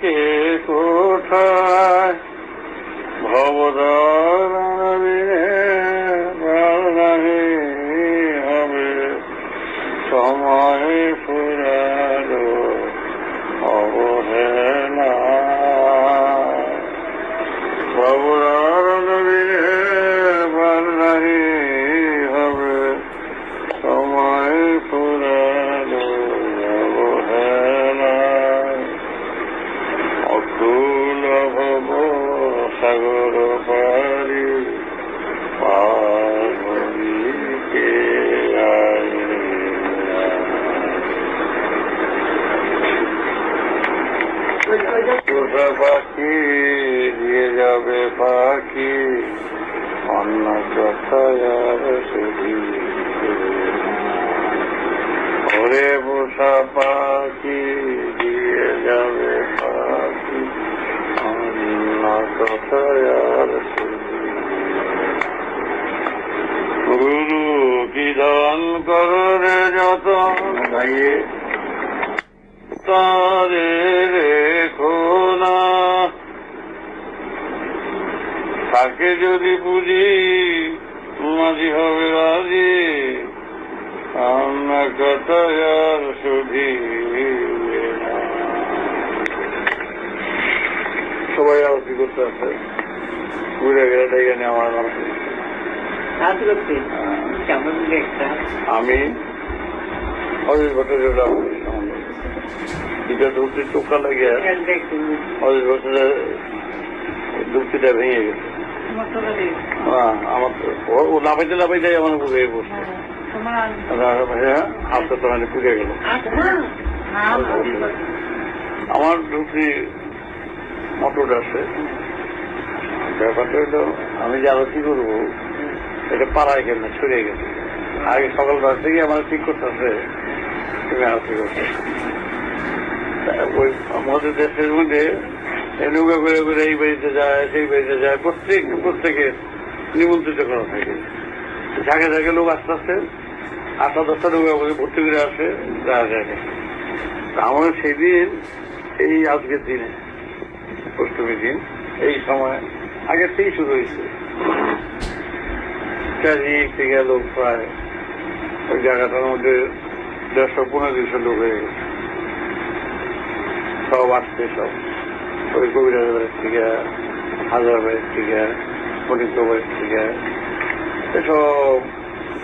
This is পাখি দিয়ে যাবে পাখি। অন্য কথায় আর গুরু কি দান করে যত গাইয়ে। তারে রেখো না। তাকে যদি বুঝি মাঝি হবে রাজি। আমরা কথা আর শুধি। সবাই আরতি করতে আছে। ঘুরে গেলে ডেকে নিয়ে আমার নামে কেমন একটা আমি অজিত ভট্টাচার্য এটা ঢুকতে চোখা লাগে অজিত ভট্টাচার্য ঢুকতিটা ভেঙে গেছে। না, আমার তো- ও- লাফাইতে লাফাইতে আমার উপরে বসছে। হ্যাঁ হাতটা তো মানে পুড়ে গেল। আমার ঢুকতি মোটর আছে। ব্যাপারটা হলো, আমি যে আলোচনা করব? এটা পাড়ায় গেল, ছড়িয়ে গেছে আগে সকাল সকালবেলা থেকে আমার ঠিক করতেছে তুমি আলোচনা করতে ওই আমাদের দেশের মধ্যে নৌকা করে করে এই বাড়িতে যায়, সেই বাড়িতে যায়, প্রত্যেক প্রত্যেকে নিমন্ত্রিত করা থাকে। ঝাঁকে ঝাঁকে লোক আস্তে আস্তে আটটা দশটা নৌকা করে ভর্তি করে আসে, যাওয়া যায় আমার সেদিন, এই আজকের দিনে অষ্টমীর দিন এই সময় আগের থেকেই শুরু হয়েছে। চারিদিক থেকে লোক প্রায় ওই জায়গাটার মধ্যে দেড়শো পনেরো দুশো লোক হয়ে গেছে। সব আসছে সব। ওই কবিরাজ বাড়ির থেকে হাজার বাড়ির থেকে ফটিক বাড়ির থেকে এসব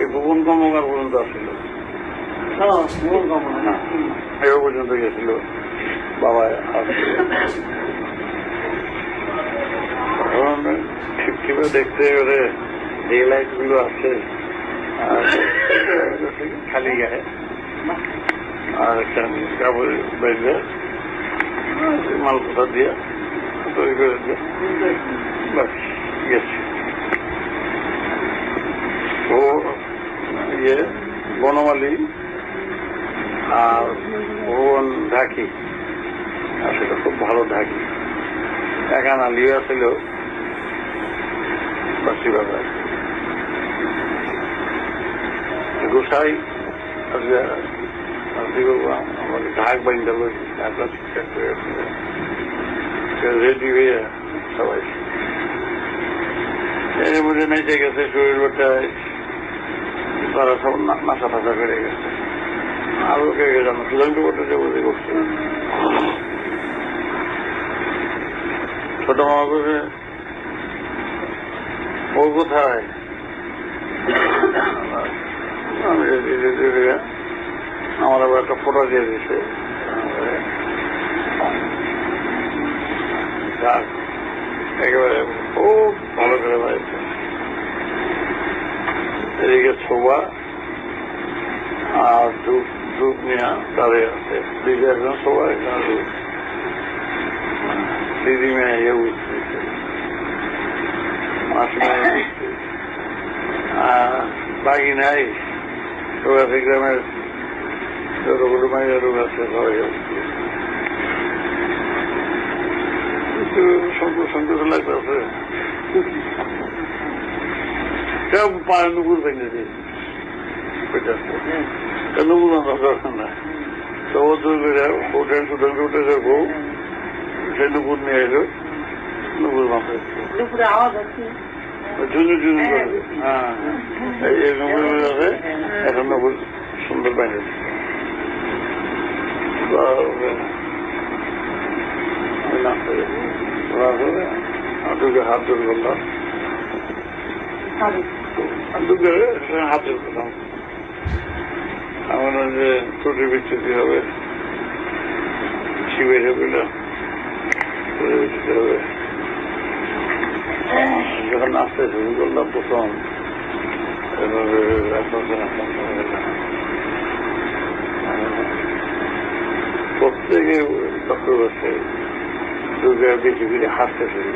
এই ভুবন কর্মকার পর্যন্ত আসছিল। এও পর্যন্ত গেছিল। বাবা আসছিল। তখন ঠিক দেখতে গেলে লাইটগুলো আছে আর খালি গায়ে। আর একটা কাপড় বেঁধে মাল কোথা দিয়ে তৈরি করে দিয়ে বাস, গেছে। ও ইয়ে বনমালী আর ভুবন ঢাকি। আসলে খুব ভালো ঢাকি। একানা লিয়া ছিল। বাসি বাবা গোসাই আমাকে ঢাক বাইন্দা করে রেডি হয়ে সবাই এর মধ্যে নেচে গেছে শরীর ওটায় তারা সব না- নাচা ফাঁচা করে গেছে আর ওকে জানো সুধান্ত ভট্টাচার্য বসে করছে ছোট মামা করে ও কোথায়? আমার আবার একটা ফটো দিয়ে দিছে একেবারে খুব ভালো করে বাড়িছে এদিকে ছোবা আর ধূপ ধূপ নিয়ে দাঁড়িয়ে আছে। দিদি একজন ছোবা একজন দিদি। মেয়ে ইয়ে উঠতেছে মাস মেয়ে উঠতেছে আর বাকি নাই চৌরাশি গ্রামের যতগুলো মাইয়া লোক আছে সবাই উঠতেছে একটু সন্তোষ সন্তোষ লাগতেছে কেউ পায়ে নুপুর ভেঙে দিয়ে নুপুর দরকার না তো ও দূর হোটেল টোটেল উঠে সে নিয়ে এলো দুপুরে আওয়াজ হচ্ছে। ঝুনু করে। হ্যাঁ এই নুপুর আছে এখন নুপুর সুন্দর বাইরে হাত ধরে দুটো হাত ধরে বললাম। আমার যে ত্রুটি বিচ্ছুতি হবে। শিবের হবে না ত্রুটি বিচ্ছুতি হবে। নাচতে শুরু করলাম প্রথম। প্রত্যেকে করছে দুর্গা বেশি করে হাসতে শুরু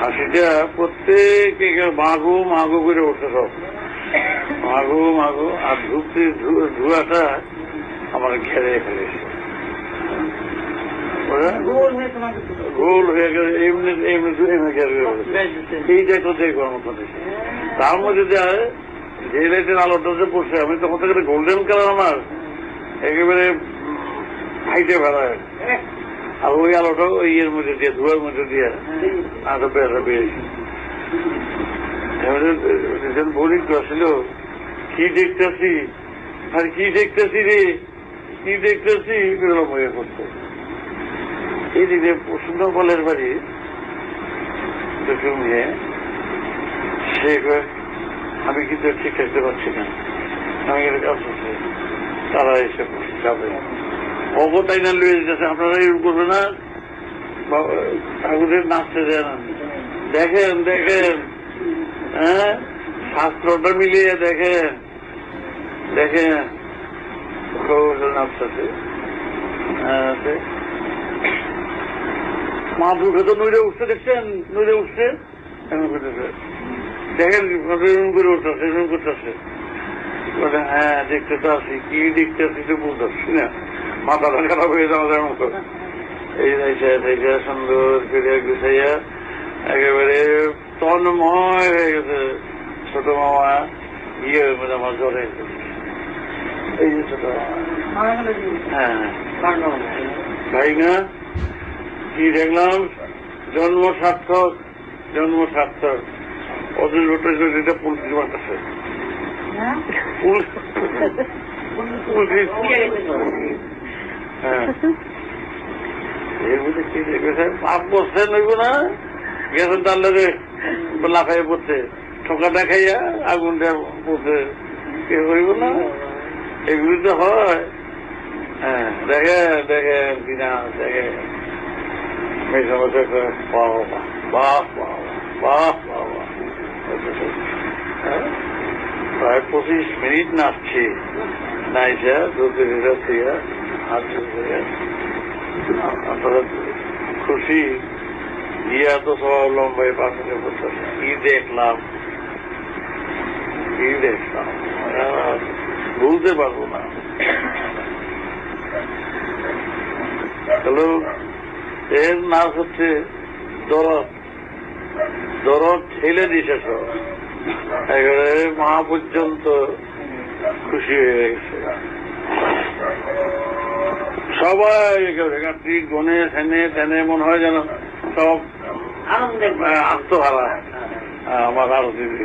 হাসিটা প্রত্যেকে মাগো মাগো করে ওঠে সব। মাগো মাগো, আর ধূপটি ধুয়াটা আমার ঘেরে ফেলেছে। গোল হয়ে গোল হয়ে গেলে এমনি এমনি এমনি এইটাই তো দেখবার মতো দেখি তার মধ্যে দেয় যে লাইটের আলোটা যে পড়ছে আমি তখন থেকে গোল্ডেন কালার আমার একেবারে হাইটে ফেলায়। আর ওই আলোটা ওই ইয়ের মধ্যে দিয়ে ধোয়ার মধ্যে দিয়ে আরও বেড়া পেয়েছি। যেজন বোরিং আসছিল কি দেখতেছি? আর কি দেখতেছি রে? কি দেখতেছি? এগুলো হয়ে করতো এইদিকে সুন্দর বলের বাড়ি মেয়ে সে আমি কিন্তু ঠিক থাকতে পারছি না। আমি তারা এসে যাবে। অবতাই না লুয়ে যেতেছে। আপনারা এরকম করবে না। ঠাকুরের নাচতে দেন। দেখেন দেখেন। হ্যাঁ? শাস্ত্রটা মিলিয়ে দেখেন। দেখেন। নাচতেছে। হ্যাঁ, সে- মা দুটো তো নইরে উঠতে দেখছেন? নইরে উঠছে। এরকম করতেছে। দেখেন করে উঠতেছে এরকম করতেছে। বলে হ্যাঁ দেখতে তো আসি কি দেখতে আসি তো বুঝতে পারছি না মাথাটা খারাপ হয়ে যাওয়া যায় মতো। এই যাইছে থেকে সুন্দর করে গুছাইয়া একেবারে তন্ময় হয়ে গেছে। ছোট মামা ইয়ে হয়ে গেছে আমার জ্বরে। এই যে ছোট মামা। হ্যাঁ ভাই না কি দেখলাম জন্ম সার্থক জন্ম সার্থক। ওদের লোটের যেটা পুলিশ মারতেছে হ্যাঁ? এর মধ্যে কি পাপ নইব না। গেছেন তার লোকে লাফাই পড়ছে। ঠোকাটা খাইয়া আগুনটা পড়ছে। কে হইব না? এগুলি তো হয়। হ্যাঁ দেখে দেখে কিনা দেখে হ্যাঁ প্রায় পঁচিশ মিনিট নাচছি খুশি তো সব লম্বাই পাশে বলতেছে কি দেখলাম কি দেখলাম বলতে পারব না এর নাচ হচ্ছে দরদ। দরদ ঠেলে দিছে সব। একেবারে মা পর্যন্ত খুশি হয়ে গেছে। সবাই একেবারে গনে সেনে তেনে মনে হয় যেন সব আহ, আত্মহারা। আহ, আমার আরও দিদি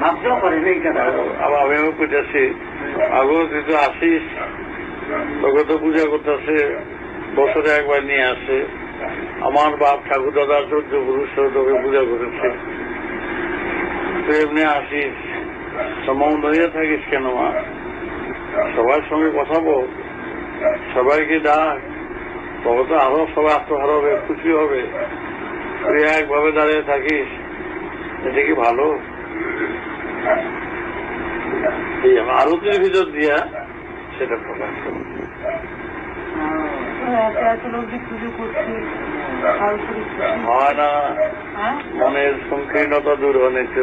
ভাবতেও পারেন এই কথা আবার আমিও তুই তো আসিস তোকে তো পূজা করতেছে বছরে একবার নিয়ে আসে। আমার বাপ ঠাকুর দাদা চোদ্দ পুরুষ তোকে পূজা করেছে। তুই এমনি আসিস সমন ধরিয়ে থাকিস কেন মা? সবার সঙ্গে কথা বল। সবাইকে ডাক। তবে তো আরও সবাই আত্মহারা হবে, খুশি হবে। তুই একভাবে দাঁড়িয়ে থাকিস, এটা কি ভালো? আরতির ভিতর দিয়া সেটা প্রকাশ। এত লোক যে পুজো করছে আর পুরো খুশি। হয় না। হ্যাঁ? মনের সংকীর্ণতা দূর হয়েছে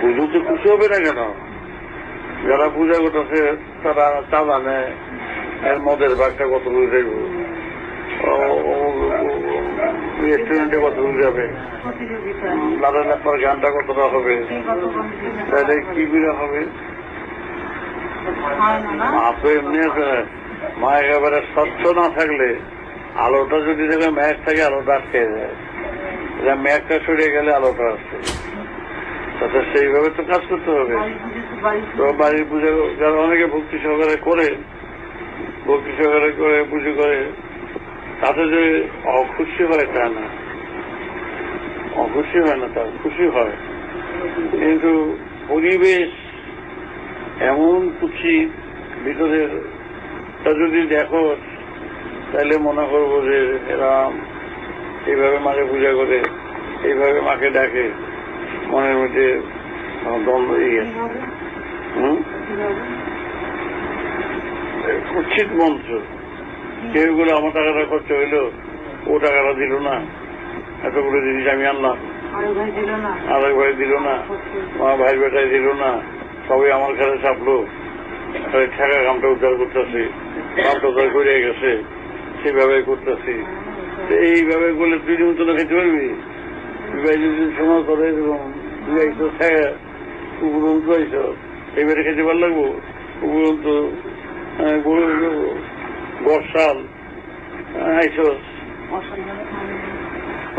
পুজোতে খুশি হবে না কেন? যারা পূজা করতেছে তারা চাঁদা নেয় এর মদের বাঘটা কত দূর যাইব রেস্টুরেন্টে কত দূর যাবে। প্রতিযোগিতা লাদা লেপার গানটা কতটা হবে? তাহলে কি বিরা হবে? মা তো এমনি মা একেবারে স্বচ্ছ না থাকলে, আলোটা যদি দেখে ম্যাচ থাকে, আলোটা আটকে যায়। এটা ম্যাচটা সরিয়ে গেলে আলোটা আসছে তাতে সেইভাবে তো কাজ করতে হবে। তো বাড়ির পুজো যারা অনেকে ভক্তি সহকারে করে, ভক্তি সহকারে করে, পুজো করে তাতে যে অখুশি হয় তা না অখুশি হয় না তার খুশি হয়। কিন্তু পরিবেশ এমন কুচি ভিতরের তা যদি দেখো তাহলে মনে করব যে এরম এইভাবে মাকে পূজা করে এইভাবে মাকে ডাকে মনের মধ্যে দ্বন্দ্ব ইয়ে হুম? কীভাবে? মন্ত্র। কেউ আমার টাকাটা খরচ হইল ও টাকাটা দিল না। এতগুলো জিনিস আমি আনলাম। আরেক ভাই দিল না? আমার ভাই বেটাই দিল না। সবাই আমার খেলে চাপলো। ঠেকা কামটা উদ্ধার করতেছি। কামটা উদ্ধার করে গেছে। সেভাবে করতেছি। এইভাবে করলে তুই মতন খেতে পারবি? ভাই যদি সময় করে এরকম আইসো ঠেকা উপরন্ত খেতে ভালো লাগবো উপরন্ত বর্ষাল।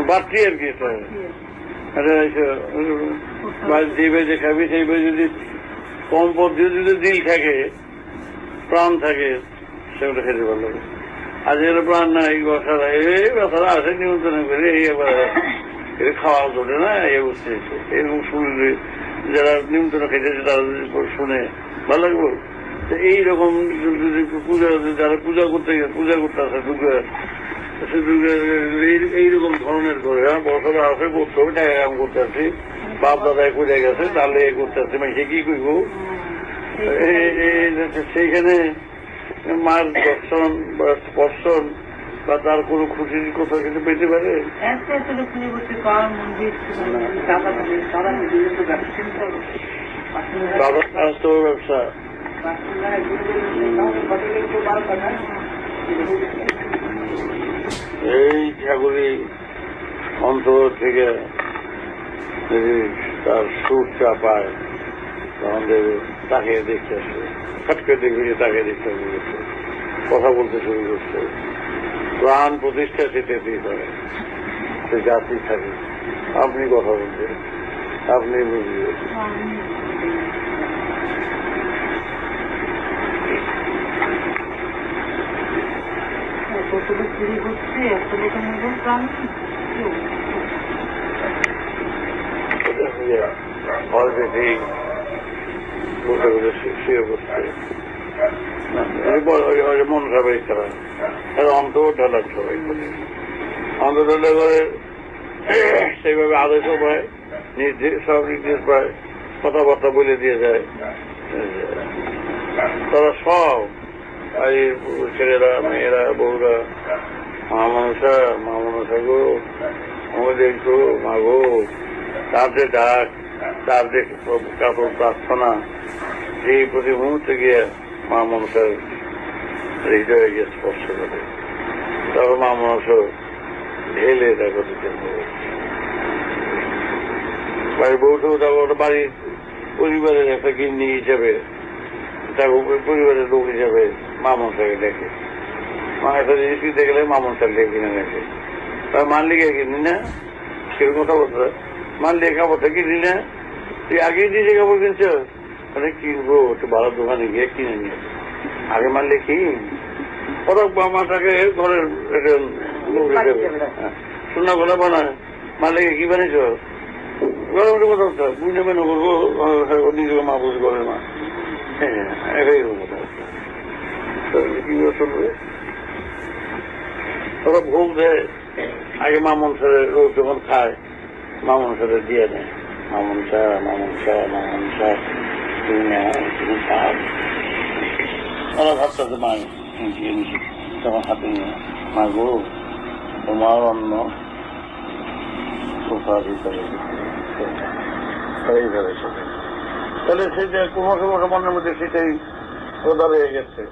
বাড়তি আর কি এটা আরে যে খাবি সেইভাবে যদি কম পদ্ধতি যদি দিল থাকে প্রাণ থাকে সেগুলো খেতে ভালো লাগে আর যেগুলো প্রাণ নাই বসারা এই বসারা আসে নিমন্ত্রণ করে এই এবার এটা খাওয়া চলে না এই বুঝতে এরকম শুনলে যারা নিমন্ত্রণ খেতেছে তারা শুনে ভালো লাগবে? এইরকম পূজা যারা পূজা করতে গেছে পূজা করতে আসে দুর্গা দুর্গা এই- এইরকম ধরনের করে হ্যাঁ বছর আসে করতে হবে টাকা কাম করতে আসছি বাপ দাদায় করে গেছে তাহলে এ করতে আসছে মানে সে কি করব সেইখানে মার দর্শন বা স্পর্শন বা তার কোনো খুশির কোথাও কিছু পেতে পারে দাদা দাদা তো বাবার স্বাস্থ্য ব্যবসা এই ঠাকুরই অন্তর থেকে যদি তার সুরটা পায় তখন দেখবে তাকে দেখতে আসবে ফটকে দেখবে তাকে দেখতে করছে কথা বলতে শুরু করছে। প্রাণ প্রতিষ্ঠা সেটাতেই পারে সে জাতি থাকে। আপনি কথা বলবেন। আপনি বুঝবেন। কত চুরি করছে এত লোকের মধ্যে প্রাণ মন খারাপ তারা তারা অন্তর ঢালার সবাই অন্তর ঢালা করে সেইভাবে আদেশ পায় নির্দেশ সব নির্দেশ পায় কথাবার্তা বলে দিয়ে যায় তারা সব এই ছেলেরা, মেয়েরা, বউরা মা মনসা মা মনসা গো আমাদের গো মা গো যে ডাক যে কাপড় প্রার্থনা, এই প্রতি মুহূর্তে গিয়ে মা মনসার হৃদয়ে গিয়ে স্পর্শ করে। তবে মা মনস ঢেলে দেখো দিতে বাড়ির বউটাও তারপর বাড়ির পরিবারের একটা গিন্নি হিসেবে, তার পরিবারের লোক হিসেবে মামন সাহেব দেখে। মা একটা জিনিস কিনতে গেলে মামন সাহেব কিনে দেখে। তার মানলি কে কিনি না সেরকম কথা বলতে মানলি কাপড়টা কিনি না তুই আগেই নিজে কাপড় কিনছ? মানে কিনবো একটু ভালো দোকানে গিয়ে কিনে নিয়ে আগে মানলে কিন ওরা মাটাকে ঘরের লোক হিসেবে হ্যাঁ। বানায়। মালিকে কি বানিয়েছ? গরম কথা বুঝে মেনে করব। নিজেকে মা বুঝ করে মা। হ্যাঁ এটাই কথা। ওরা ভোগ দেয়, আগে মামন সারে রোজ যখন খায়, মামন সারে দিয়ে দেয়। মামন শাহ মামন শাহ মামন শাহ তুমি ওরা ভাবতেছে মা দিয়ে নিছি তখন হাতে নিয়ে মা গো, তোমার সেটা তাহলে সেটা কোনো কোনো মনের মধ্যে সেটাই প্রদার হয়ে গেছে।